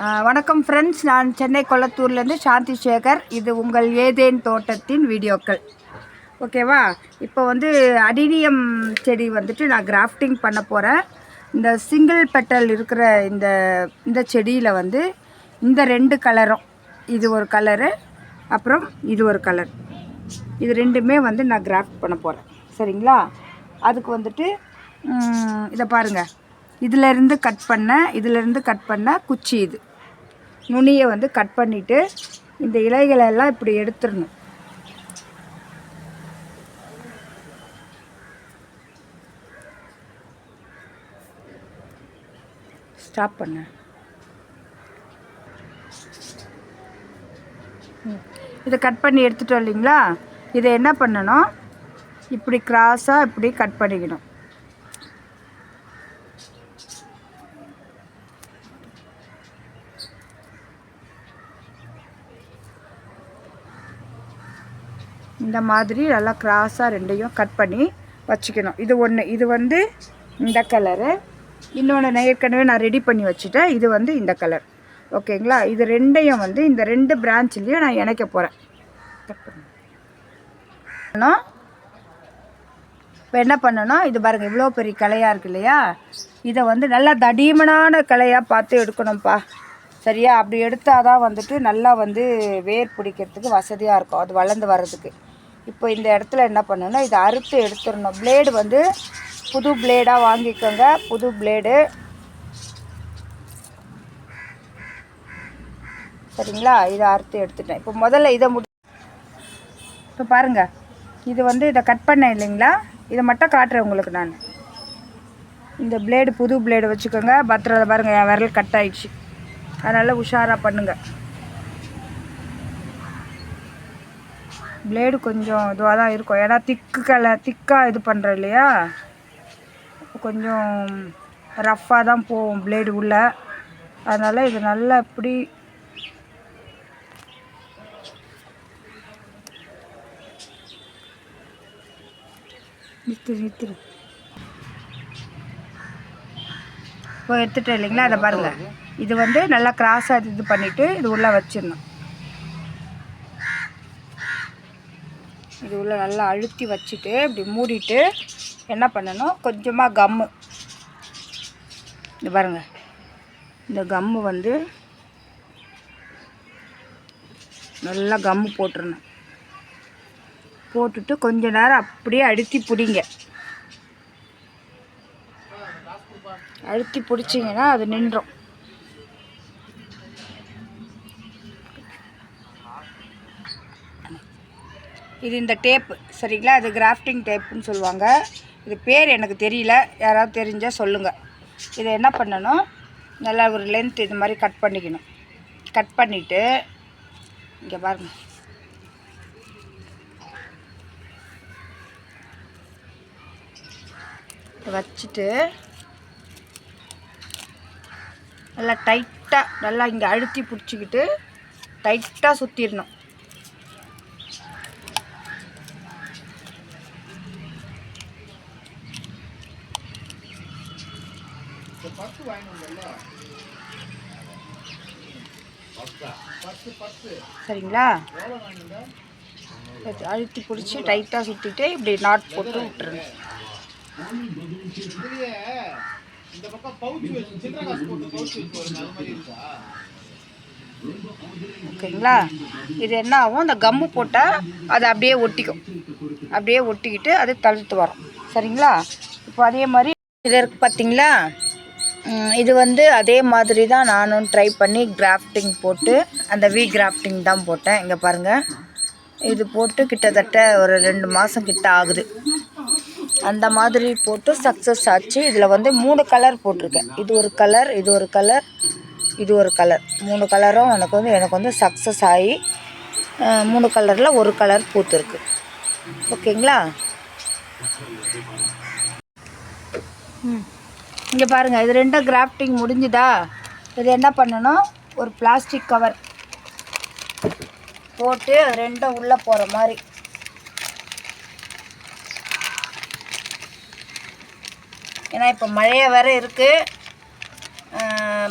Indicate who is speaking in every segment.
Speaker 1: வணக்கம் ஃப்ரெண்ட்ஸ் நான் சென்னை கொளத்தூர்லேருந்து சாந்தி சேகர். இது உங்கள் ஏதேன் தோட்டத்தின் வீடியோக்கள். ஓகேவா இப்போ வந்து அடினியம் செடி வந்துட்டு நான் கிராஃப்டிங் பண்ண போகிறேன் இந்த சிங்கிள் பெட்டல் இருக்கிற இந்த இந்த செடியில் வந்து இந்த ரெண்டு கலரும். இது ஒரு கலரு அப்புறம் இது ஒரு கலர். இது ரெண்டுமே வந்து நான் கிராஃப்ட் பண்ண போகிறேன் சரிங்களா? அதுக்கு வந்துட்டு இதை பாருங்கள் இதிலேருந்து கட் பண்ண இதிலேருந்து கட் பண்ண குச்சி இது. நுனியை வந்து கட் பண்ணிவிட்டு இந்த இலைகளை எல்லாம் இப்படி எடுத்துடணும். ஸ்டாப் பண்ண. ம். இதை கட் பண்ணி எடுத்துட்டோம் இல்லைங்களா? இதை என்ன பண்ணணும்? இப்படி கிராஸாக இப்படி கட் பண்ணிக்கணும். இந்த மாதிரி நல்லா கிராஸாக ரெண்டையும் கட் பண்ணி வச்சுக்கணும். இது ஒன்று இது வந்து இந்த கலரு இன்னொன்று நான் ஏற்கனவே நான் ரெடி பண்ணி வச்சுட்டேன். இது வந்து இந்த கலர் ஓகேங்களா? இது ரெண்டையும் வந்து இந்த ரெண்டு பிரான்ச்லேயும் நான் இணைக்க போகிறேன் இப்போ என்ன பண்ணணும்? இது பாருங்கள் இவ்வளோ பெரிய கலையாக இருக்கு இல்லையா? இதை வந்து நல்லா தடிமனான கலையாக பார்த்து எடுக்கணும்ப்பா சரியா? அப்படி எடுத்தால் தான் வந்துட்டு நல்லா வந்து வேர் பிடிக்கிறதுக்கு வசதியாக இருக்கும். அது வளர்ந்து வர்றதுக்கு. இப்போ இந்த இடத்துல என்ன பண்ணணும்னா இதை அறுத்து எடுத்துடணும். பிளேடு வந்து புது பிளேடாக வாங்கிக்கோங்க. புது பிளேடு சரிங்களா? இதை அறுத்து எடுத்துட்டேன். இப்போ முதல்ல இதை முடி இப்போ பாருங்கள் இது வந்து இதை கட் பண்ணேன் இல்லைங்களா? இதை மட்டும் காட்டுறேன் உங்களுக்கு நான். இந்த பிளேடு புது பிளேடு வச்சுக்கோங்க. பத்திரம் பாருங்கள் என் விரல் கட் ஆயிடுச்சு. அதனால் உஷாராக பண்ணுங்கள் பிளேடு கொஞ்சம் இதுவாக தான் இருக்கும். ஏன்னா திக்கு கலை திக்காக இது பண்ணுற இல்லையா? கொஞ்சம் ரஃப்பாக தான் போகும் பிளேடு உள்ளே. அதனால் இது நல்லா இப்படி நிறுத்து நிறுத்துரு இப்போ எடுத்துட்டேன் இல்லைங்களா? அதை பாருங்கள் இது வந்து நல்லா கிராஸாக இது பண்ணிவிட்டு இது உள்ளே வச்சிடணும். இது உள்ளே நல்லா அழுத்தி வச்சுட்டு இப்படி மூடிட்டு என்ன பண்ணணும்? கொஞ்சமாக கம்மு இது பாருங்க. இந்த கம்மு வந்து நல்லா கம்மு போட்டுருணும் போட்டுட்டு கொஞ்ச நேரம் அப்படியே அழுத்தி பிடிங்க. அழுத்தி பிடிச்சிங்கன்னா அது நின்றோம். இது இந்த டேப்பு சரிங்களா? இது கிராஃப்டிங் டேப்புன்னு சொல்லுவாங்க. இது பேர் எனக்கு தெரியல. யாராவது தெரிஞ்சால் சொல்லுங்கள் இதை என்ன பண்ணணும்? நல்லா ஒரு லென்த் இது மாதிரி கட் பண்ணிக்கணும். கட் பண்ணிவிட்டு இங்கே பாருங்கள் இதை வச்சுட்டு நல்லா டைட்டாக நல்லா இங்கே அழுத்தி பிடிச்சிக்கிட்டு டைட்டாக சுற்றிடணும் சரிங்களா? இது அழுத்தி பிடிச்சி டைட்டாக சுற்றிட்டு இப்படி நாட் போட்டு விட்டுருணும் ஓகேங்களா? இது என்ன ஆகும்? இந்த கம்மு போட்டால் அது அப்படியே ஒட்டிக்கும். அப்படியே ஒட்டிக்கிட்டு அது தழுத்து வரும். சரிங்களா? இப்போ அதே மாதிரி இது இருக்கு பார்த்தீங்களா? இது வந்து அதே மாதிரி தான் நானும் ட்ரை பண்ணி கிராஃப்டிங் போட்டு அந்த வி கிராஃப்டிங் தான் போட்டேன். இங்கே பாருங்கள் இது போட்டு கிட்டத்தட்ட ஒரு ரெண்டு மாதம் கிட்ட ஆகுது. அந்த மாதிரி போட்டு சக்ஸஸ் ஆச்சு. இதில் வந்து மூணு கலர் போட்டிருக்கேன். இது ஒரு கலர் இது ஒரு கலர் இது ஒரு கலர் மூணு கலரும் எனக்கு வந்து எனக்கு வந்து சக்ஸஸ் ஆகி மூணு கலரில் ஒரு கலர் பூத்துருக்கு. ஓகேங்களா ம். இங்கே பாருங்கள் இது ரெண்டும் கிராஃப்டிங் முடிஞ்சுதா? இது என்ன பண்ணணும்? ஒரு பிளாஸ்டிக் கவர் போட்டு அது ரெண்டும் உள்ளே போகிற மாதிரி. ஏன்னா இப்போ மழையை வேற இருக்குது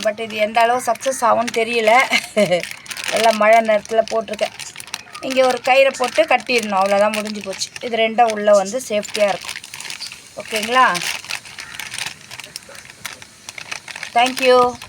Speaker 1: பட் இது எந்த அளவு சக்ஸஸ் ஆகும்னு தெரியல. எல்லாம் மழை நேரத்தில் போட்டிருக்கேன். இங்கே ஒரு கயிறை போட்டு கட்டிடணும். அவ்வளோதான் முடிஞ்சு போச்சு. இது ரெண்டும் உள்ளே வந்து சேஃப்டியாக இருக்கும். ஓகேங்களா Thank you.